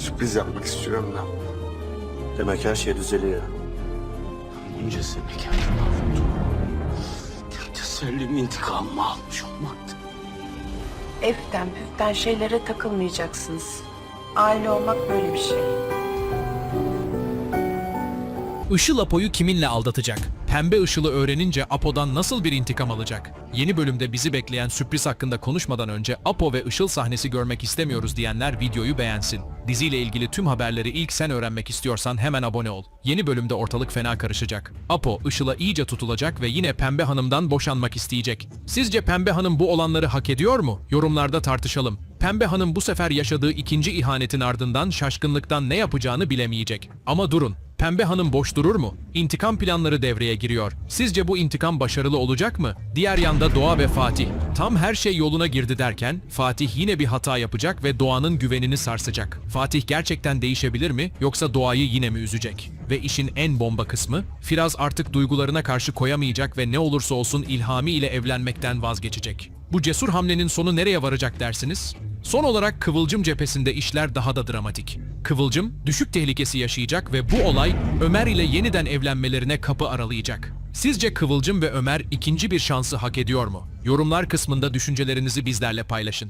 Sürpriz yapmak istiyorum da. Demek her şey düzeliyor. Bunca sene kendimi avuttum. Tek tesellim intikamımı almış olmaktı. Eften püften şeylere takılmayacaksınız. Aile olmak böyle bir şey. Işıl Apo'yu kiminle aldatacak? Pembe Işıl'ı öğrenince Apo'dan nasıl bir intikam alacak? Yeni bölümde bizi bekleyen sürpriz hakkında konuşmadan önce Apo ve Işıl sahnesi görmek istemiyoruz diyenler videoyu beğensin. Diziyle ilgili tüm haberleri ilk sen öğrenmek istiyorsan hemen abone ol. Yeni bölümde ortalık fena karışacak. Apo Işıl'a iyice tutulacak ve yine Pembe Hanım'dan boşanmak isteyecek. Sizce Pembe Hanım bu olanları hak ediyor mu? Yorumlarda tartışalım. Pembe Hanım bu sefer yaşadığı ikinci ihanetin ardından şaşkınlıktan ne yapacağını bilemeyecek. Ama durun, Pembe Hanım boş durur mu? İntikam planları devreye giriyor. Sizce bu intikam başarılı olacak mı? Diğer yanda Doğa ve Fatih. Tam her şey yoluna girdi derken Fatih yine bir hata yapacak ve Doğan'ın güvenini sarsacak. Fatih gerçekten değişebilir mi yoksa Doğa'yı yine mi üzecek? Ve işin en bomba kısmı, Firaz artık duygularına karşı koyamayacak ve ne olursa olsun İlhami ile evlenmekten vazgeçecek. Bu cesur hamlenin sonu nereye varacak dersiniz? Son olarak Kıvılcım cephesinde işler daha da dramatik. Kıvılcım düşük tehlikesi yaşayacak ve bu olay Ömer ile yeniden evlenmelerine kapı aralayacak. Sizce Kıvılcım ve Ömer ikinci bir şansı hak ediyor mu? Yorumlar kısmında düşüncelerinizi bizlerle paylaşın.